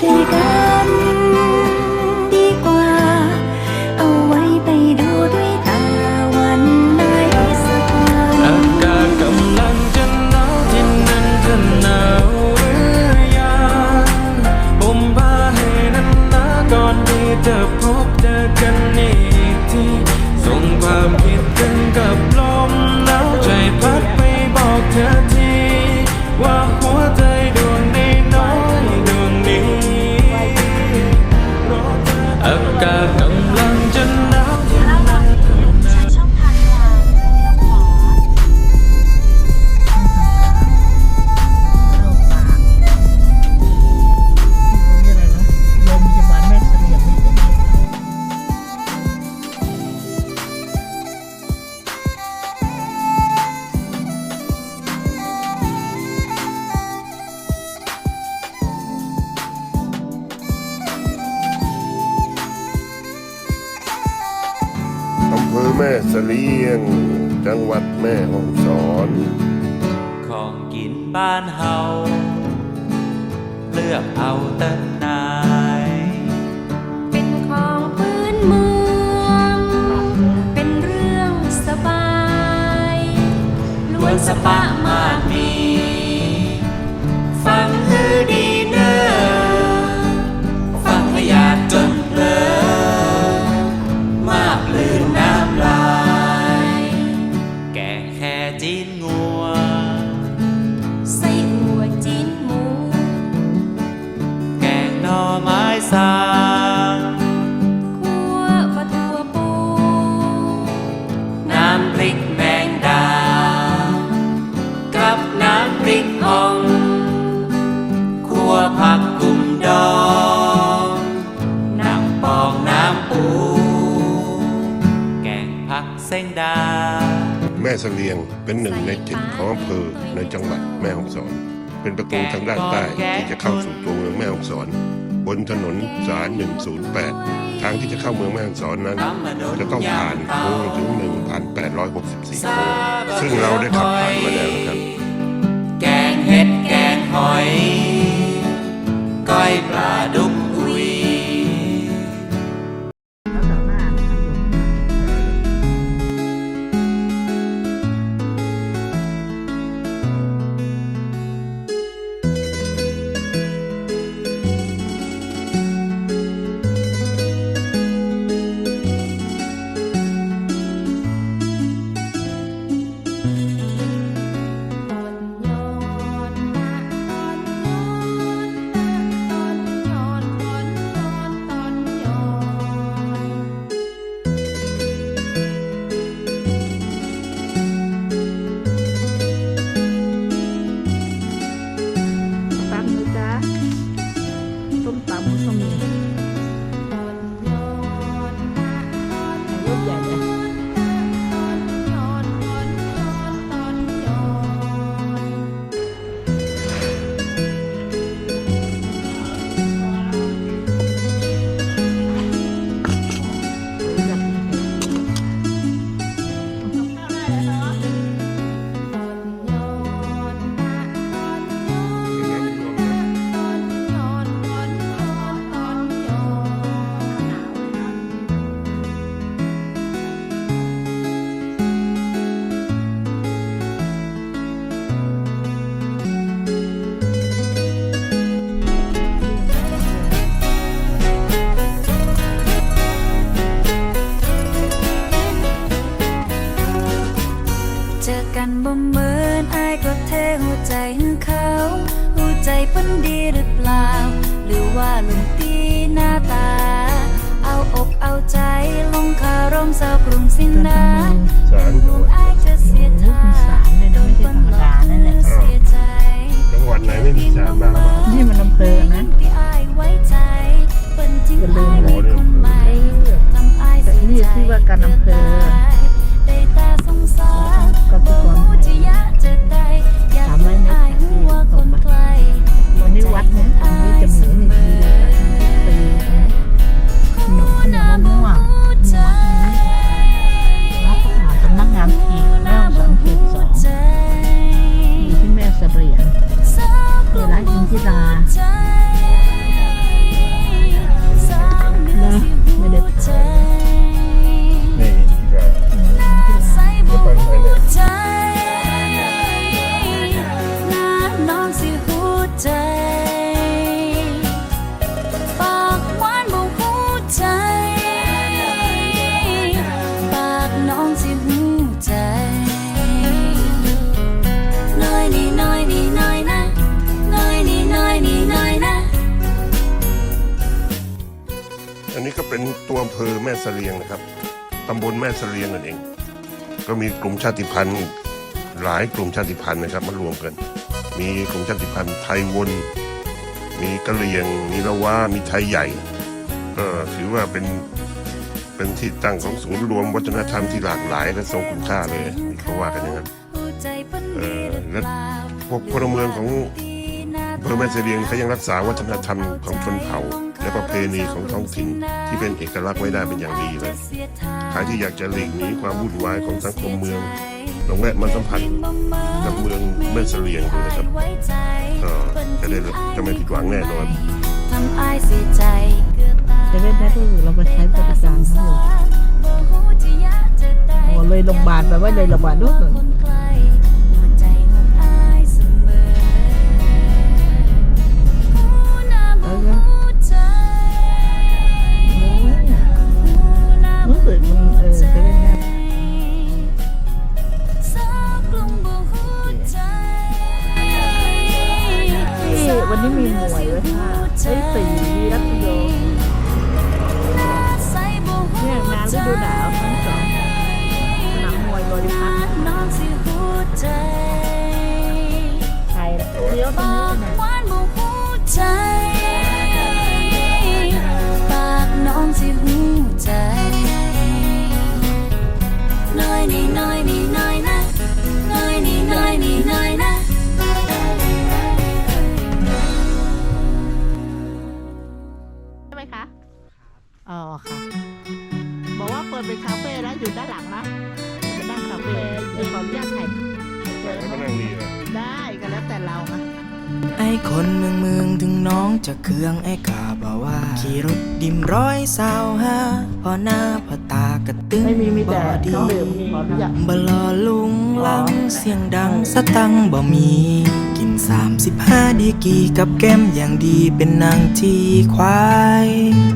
第一个 เลือกเอาแต่นไหน เป็นของพื้นเมือง เป็นเรื่องสบายล้วนสปา เสลียงเป็นหนึ่งในเจ็ดของอำเภอในจังหวัดแม่ฮ่องสอน เป็นประตูทางด้านใต้ที่จะเข้าสู่ตัวเมืองแม่ฮ่องสอน บนถนนสาย 108 ทางที่จะเข้าเมืองแม่ฮ่องสอนนั้น จะต้องผ่านโค้งถึง 1864 โค้งซึ่งเราได้ขับผ่านมาแล้วนะครับามสากรุงสินนาสารจังหวัดอายจะเสียทาโดนคนหลอกลืมเสียใจจังหวัดไหนไม่มีสารบ้างนี่มันอำเภอนะที่อไว้ใจเป็นจริงอามีคนใหม่ทำอเสียใจนี่ชื่อว่าการอำเภอได้แต่สงสัย ก็เป็นตัวอำเภอแม่เสลียงนะครับตำบลแม่เสลียงนั่นเอง ก็มีกลุ่มชาติพันธุ์หลายกลุ่มชาติพันธุ์นะครับมารวมกัน มีกลุ่มชาติพันธุ์ไทยวน มีกะเหรี่ยง มีละว่ามีไทยใหญ่ ก็ถือว่าเป็นเป็นที่ตั้งของศูนย์รวมวัฒนธรรมที่หลากหลาย และทรงคุณค่าเลยนี่เขาว่ากันอย่างนั้นเออและพวกพลเมืองของอำเภอแม่เสลียงเขายังรักษาวัฒนธรรมของชนเผ่า และประเพณีของท้องถิ่นที่เป็นเอกลักษณ์ไว้ได้เป็นอย่างดีเลยใครที่อยากจะหลีกหนีความวุ่นวายของสังคมเมืองลองแวะมาสัมผัสกับเมืองแม่เสลียงดูนะครับก็จะได้จะไม่ผิดหวังแน่นอนทำอ้ายเสียใจเกือบตายเซเว่นแพทย์เราไปใช้บริการทั้งหมดโอ้เลยโรงพยาบาลไปว่าเลยโรงพยาบาลด้วยคน นี้มีมวยไว้ค่ะไอ้สีรัตโยใส่บ่หูเนี่ยงานฤดูหนาวทั้งสองสนามมวยบริพัตรใจไทยเลี้ยวตรงนี้กนะ บอกว่าเปิดเป็นคาเฟ่แล้วอยู่ด้านหลังนะจะนั่งคาเฟ่เดี๋ยวขออนุญาตถ่ายแต่ก็นั่งดีนะได้ก็แล้วแต่เรานะไอ้คนเมืองเมืองถึงน้องจะเคืองไอ้กาบอกว่า ขี่รถดิมร้อยสาวฮาพอหน้าพอตากระตึงไม่มีมีแต่บ่ดีต้องดื่มขออนุญาตบลอลุงลังเสียงดังสตังค์บ่มี กินสามสิบห้าดีกรีกับแก้มอย่างดีเป็นนางที่ควาย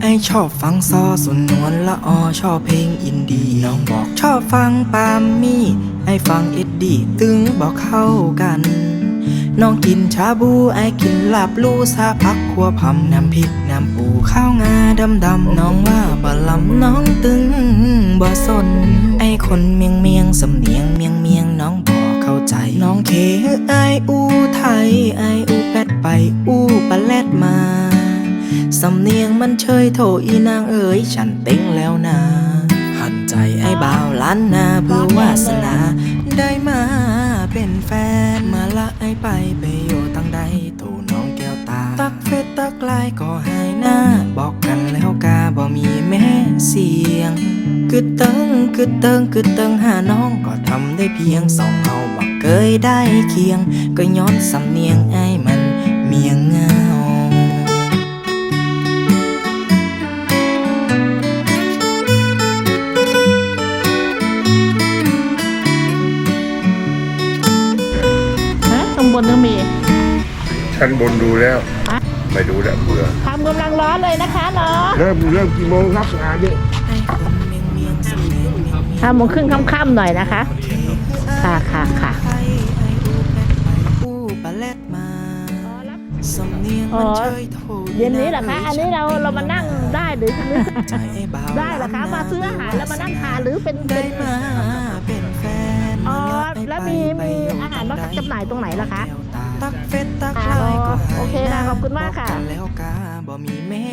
ไอชอบฟังซอสุนนวลละออชอบเพลงอินดี้น้องบอกชอบฟังปามมี่ไอฟังเอ็ดดี้ตึงบอกเข้ากัน น้องกินชาบูไอกินลาบลูซาพักขัวพำน้ำพริกน้ำปูข้าวงาดำดำน้องว่าบ่ลำน้องตึงบ่สน ไอคนเมียงเมียงสำเนียงเมียงเมียงน้องบ่เข้าใจ น้องเคไออูไทยไออูแปดไปอูปะแลดมาสำเนียงมันเชยโถอีนางเอ๋ยฉันเต็งแล้วนะหันใจไอ้บ่าวล้านนาเพื่อวาสนาได้มา เป็นแฟน มาละไอไปไปอยู่ตั้งใดโถน้องแก้วตา ตักเฟซตักไลน์ก็หายหน้า บอกกันแล้วกาบ่มีแม่เสียงกึดเติงกึดเติงกึดเติงหาน้องก็ทำได้เพียงสองเฮาบอกเคยได้เคียง ก็ย้อนสำเนียงไอ้มันเมียง ชั้นบนดูแล้วฮะไปดูแล้วเบื่อทำกำลังร้อนเลยนะคะเนาะเริ่มเริ่มกี่โมงครับงานนี้ไอ้คนเมียงเมียงสำเนียงเมียงเมียงห้าโมงครึ่งค่ำๆหน่อยนะคะ ค่ะค่ะค่ะไทยไอ้อูแปดไปอูปะแลดมาสำเนียงมันเชยโถเย็นนี้เหรอคะ อันนี้เราเรามานั่งได้หรือใจไอ้บ่าวได้เหรอคะ มาซื้ออาหารแล้วมานั่งทานหรือเป็นได้เป็นมาเป็นแฟนอ๋อาไแล้วมีไปมีไปอาหารมาตั้งใดจำหน่ายตรงไหนล่ะคะ ตักเฟซตักอ๋อไลน์ก็หายโอเคค่ะขอบคุณมากค่ะบนแล้วกาบ่มีแม่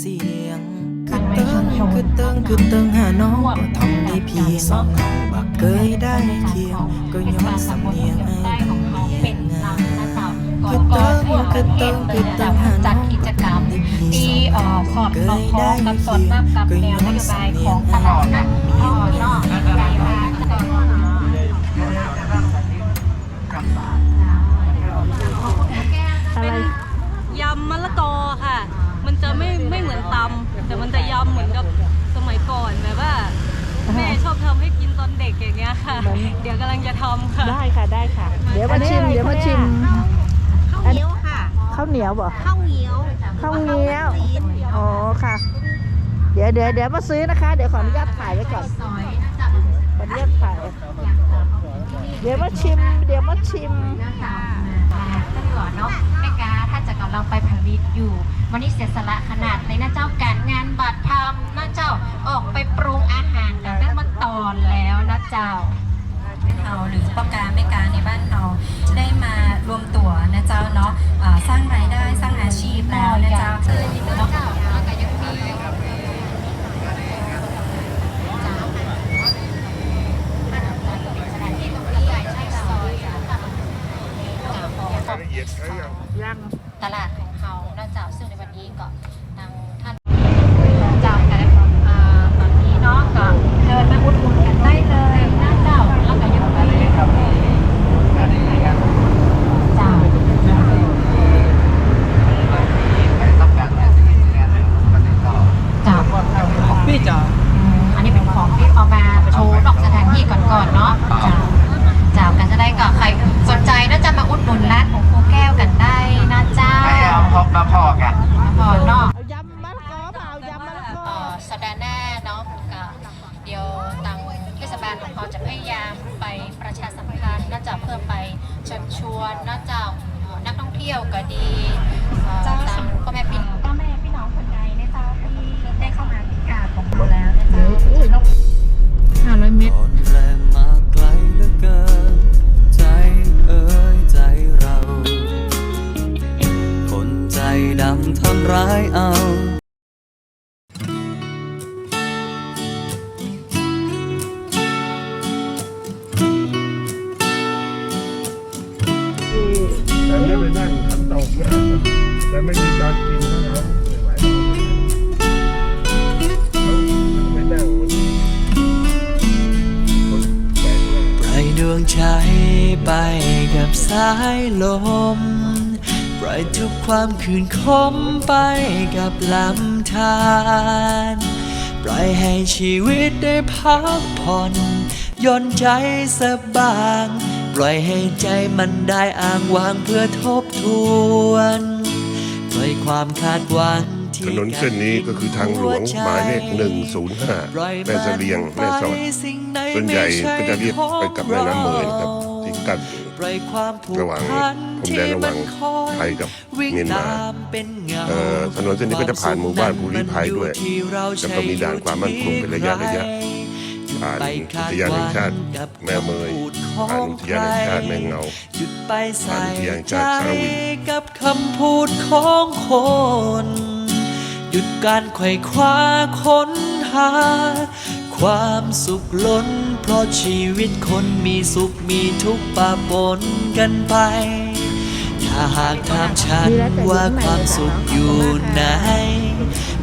เสียงคือเติงคือเติงคือเติงหาน้องก็ทำได้เพียงสองเอาบักเคยได้เคียงก็ย้อนสำเนียงไอ้ได้ของเขาเป็นลำนะเจ้าก่อนคือก่เติอนงทั่วปคือระเทเติศงเลคืยอนะเติเจ้างหาน้จัอดงกิจกรรมได้เพียงที่สองเอ่อสอดคล้องกับสอดรับกับแนวนโยบายของตลาดนะที่อ่อนนอกใจว่าก่อนอะไร ยำมะละกอค่ะ มัน จะไม่ไม่เหมือนตำแต่มันจะยำเหมือนกับสมัยก่อนแบบว่าแม่ชอบทำให้กินตอนเด็กอย่างเงี้ยค่ะ เดี๋ยวกำลังจะทำค่ะ ได้ค่ะได้ค่ะ เดี๋ยวมาชิมเดี๋ยวมาชิมข้าวเหนียวค่ะข้าวเหนียวบ่ข้าวเหนียวข้าวเหนียวจีนอ๋อค่ะ เดี๋ยวเดี๋ยวเดี๋ยวมาซื้อนะคะ เดี๋ยวขออนุญาตถ่ายไว้ก่อนซอยนะจ๊ะขออนุญาตถ่าย เดี๋ยวมาชิม เดี๋ยวมาชิม นะคะท่านก่อนเนาะแม่กาถ้าจะก่อนเราไปผังดีวิตอยู่ วันนี้เสียสละขนาดเลยนะเจ้าการงานบัตรทำนะเจ้าออกไปปรุงอาหารกันได้มาตอนแล้วนะเจ้าเราหรือพ่อการแม่การในบ้านเราได้มารวมตัวนะเจ้าเนาะอ่าสร้างรายได้สร้างอาชีพแล้วนะเจ้าเชิญเนาะแล้วก็ยังมีสถานที่ตรงนี้ใหญ่ใช่ซอยอะรายละเอียดใช่ยังยัง ตลาดของเขานะเจ้าซึ่งในวันนี้ก็ทางท่านเจ้าแต่อ่าตอนนี้เนาะก็เชิญมาอุดหนุนกันได้เลยนะเจ้าแล้วก็ยังมีเจ้า จ้าพี่จ๋าอันนี้เป็นของที่เอามาโชว์นอกสถานที่ก่อนๆเนาะจ้าจ้ากันจะได้ก็ใครสนใจน่าจะมาอุดหนุนร้านของครูแก้วกันได้นะเจ้าให้เอาพบมาพอกันพอเนาะ เอายำมะละกอเปล่ายำมะละกอ เอ่อสัปดาห์หน้าเนาะก็เดี๋ยวทาง เทศบาลของเราจะพยายามไปประชาสัมพันธ์น่าจะเพื่อไปเชิญชวนน่าจะเอ่อนักท่องเที่ยวก็ดีเอ่อตามพ่อแม่พี่พ่อแม่พี่น้องคนใดในเจ้าที่ได้เข้ามาพิการของเราแล้วนะเจ้าห้าร้อยเมตร แต่ไม่ไปนั่งขันตกนะแต่ไม่มีการกินนะครับไปดวงใจไปกับสายลม ปล่อยทุกความคืนคมไปกับลำธารปล่อยให้ชีวิตได้พักผ่อนย่อนใจสบาง ปล่อยให้ใจมันได้อ้างวางเพื่อทบทวนปล่อยความคาดหวังถนนเส้นนี้ก็คือทางหลวงหมายเลข105 แม่เสลียง แม่สอด ส่วนใหญ่ก็จะเรียกไปกับแม่น้ำเมยครับที่กั้นระหว่างพันพรมแดนระหว่างไทยกับเมียนมาถนนเส้นนี้ก็จะผ่านหมู่บ้านภูริภัยด้วยแล้วก็มีด่านความมั่นคงเป็นระยะระยะ ผ่านอุทยานแห่งชาติแม่เมยผ่านอุทยานแห่งชาติแม่เงาหยุดไปใส่ผ่านอุทยานแห่งใจชาติสารวินกับคำพูดของคน หยุดการไขว่คว้าค้นหา ความสุขล้น เพราะชีวิตคนมีสุขมีทุกข์ปะปนกันไป ถ้าหากถามฉันว่าความสุขอยู่ไหน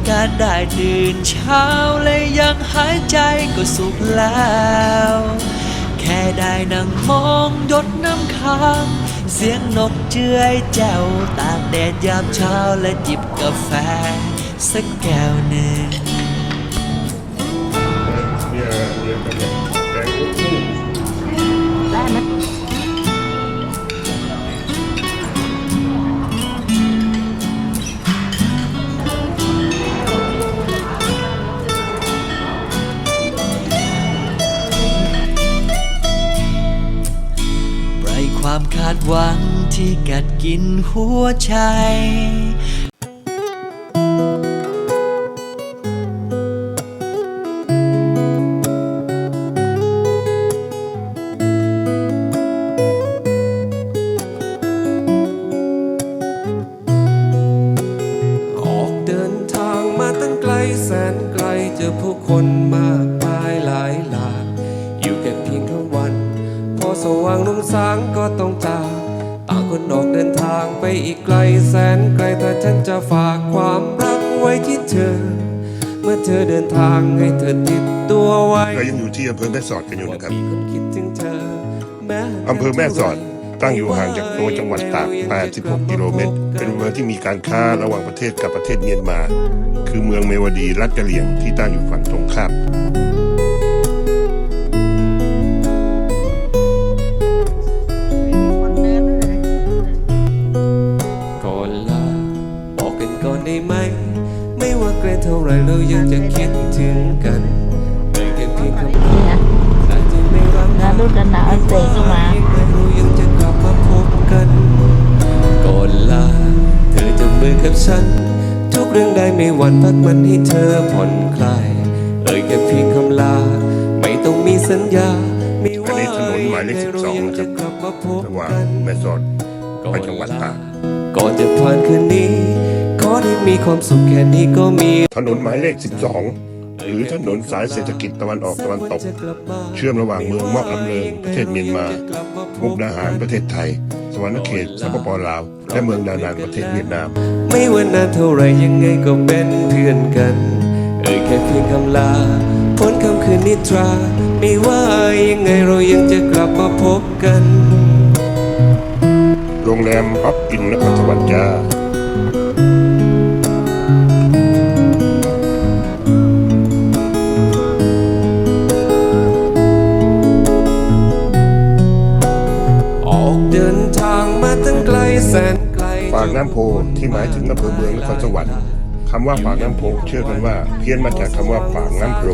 การได้ตื่นเช้าและยังหายใจก็สุขแล้ว แค่ได้นั่งมองหยดน้ำค้างเสียงนกเจือยแจ้วตากแดดยามเช้าและจิบกาแฟ สักแก้วหนึ่งเนี่ยาดหวังที่กัดกินหัวใจ สว่างนุ่งสางก็ต้องจากต่างคนออกเดินทางไปอีกไกลแสนไกลแต่ฉันจะฝากความรักไว้ที่เธอ เมื่อเธอเดินทางให้เธอติดตัวไว้เรายังอยู่ที่อำเภอแม่สอดกันอยู่นะครับ มีคนคิดถึงเธอแม้อำเภอแม่สอดตั้งอยู่ห่างจากตัวจังหวัดตาก 86 กิโลเมตร เป็นเมืองที่มีการค้าระหว่างประเทศกับประเทศเมียนมา คือเมืองเมวดีรัฐกะเหรี่ยงที่ตั้งอยู่ฝั่งตรงข้าม ได้ไหม ไม่ว่าไกลเท่าไรเรายังจะคิดถึงกันเป็นแค่เพียงคำพูดอาจจะไม่รักแล้วรุ่นหนาวเสกเข้ามาเรายังจะกลับมาพบกันก่อนลาเธอจะมือกับฉัน ทุกเรื่องได้ไม่หวั่นพักมันให้เธอผ่อนคลาย เอ่ยแค่เพียงคำลา ไม่ต้องมีสัญญาไม่อันว่านี้ถนนหมายเลขยังไง12เรานะครับยังจะกลับมาพบระหว่างกันแม่สอดไปจังหวัดตาก ก่อนจะผ่านคืนนี้ ขอได้มีความสุขแค่นี้ก็มีถนนหมายเลข 12 หรือถนนสายเศรษฐกิจตะวันออกตะวันตก เชื่อมระหว่างเมืองมอกลำเลิงประเทศเมียนมา มุกดาหารประเทศไทย สวรรณเขตสปปลาว และเมืองดานังประเทศเวียดนาม ไม่ว่านานเท่าไรยังไงก็เป็นเพื่อนกัน เอ่ยแค่เพียงคำลาพ้นคำคืนนิทรา ไม่ว่ายังไงเรายังจะกลับมาพบกันโรงแรมฮอปอินนครสวรรค์จ้าออกเดินทางมาตั้งไกลแสนไกลปากน้ำโพที่หมายถึงอำเภอเมืองนครสวรรค์ คำว่าปากน้ำโพเชื่อกันว่าเพี้ยนมาจากคำว่าปากน้ำโพ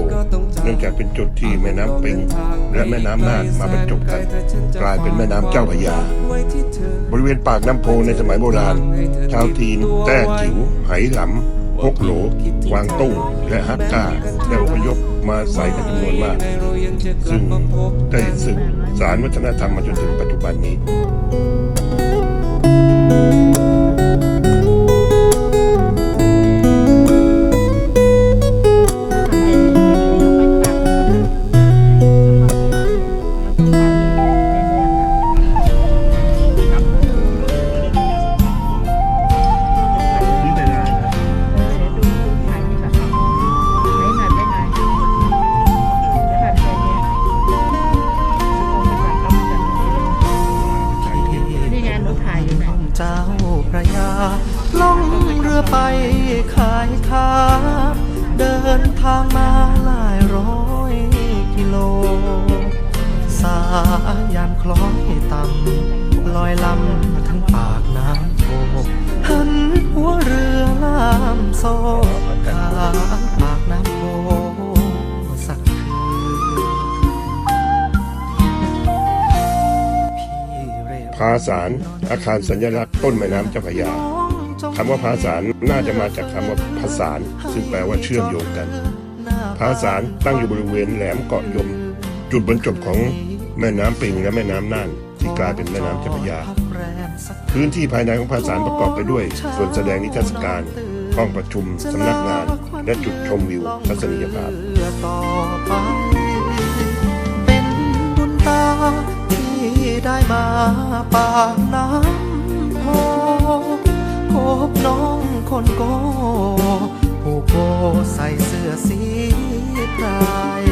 เนื่องจากเป็นจุดที่แม่น้ำปิง และแม่น้ำน่านมาบรรจบกัน กลายเป็นแม่น้ำเจ้าพระยา บริเวณปากน้ำโพในสมัยโบราณ ชาวจีนแต้จิ๋วไหหลำฮกโหลกวางตุ้งและฮักกาได้อพยพมาอาศัยเป็นจำนวนมาก ซึ่งได้สืบสารวัฒนธรรมมาจนถึงปัจจุบันนี้ ซ่ขาปากน้ำโพสักคืนพาสารอาคารสัญลักษณ์ต้นแม่น้ำเจ้าพระยาคำว่าภาสารน่าจะมาจากคำว่าผสานซึ่งแปลว่าเชื่อมโยงกันภาสารตั้งอยู่บริเวณแหลมเกาะยม จุดบรรจบของแม่น้ำปิงและแม่น้ำน่านที่กลายเป็นแม่น้ำเจ้าพระยาพื้นที่ภายในของภาสารประกอบไปด้วย ส่วนแสดงนิทรรศการ ห้องประชุมสำนักงาน และจุดชมวิวทัศนียภาพเป็นบุญตาที่ได้มาปากน้ำโพพบน้องคนโกผู้โกใส่เสื้อสีพราย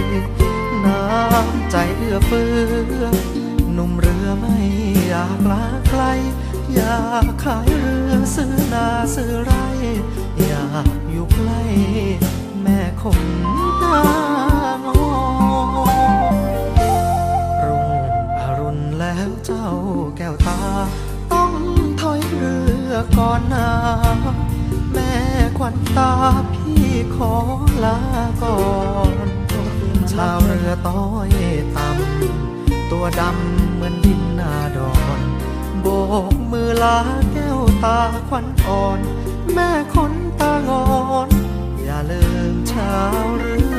น้ำใจเอื้อเฟื้อหนุ่มเรือไม่อยากลาไกล อยากขายเรือซื้อนาซื้อไร อยากอยู่ใกล้แม่คงตางอรุ่งอรุณแล้วเจ้าแก้วตา ต้องถอยเรือก่อนนาแม่ควันตาพี่ขอลาก่อนชาวเรือต้อยต่ำตัวดำเหมือนดินนาดอน โบกมือลาแก้วตาควันอ่อน แม่คนตางอน อย่าลืมเช้าหรือ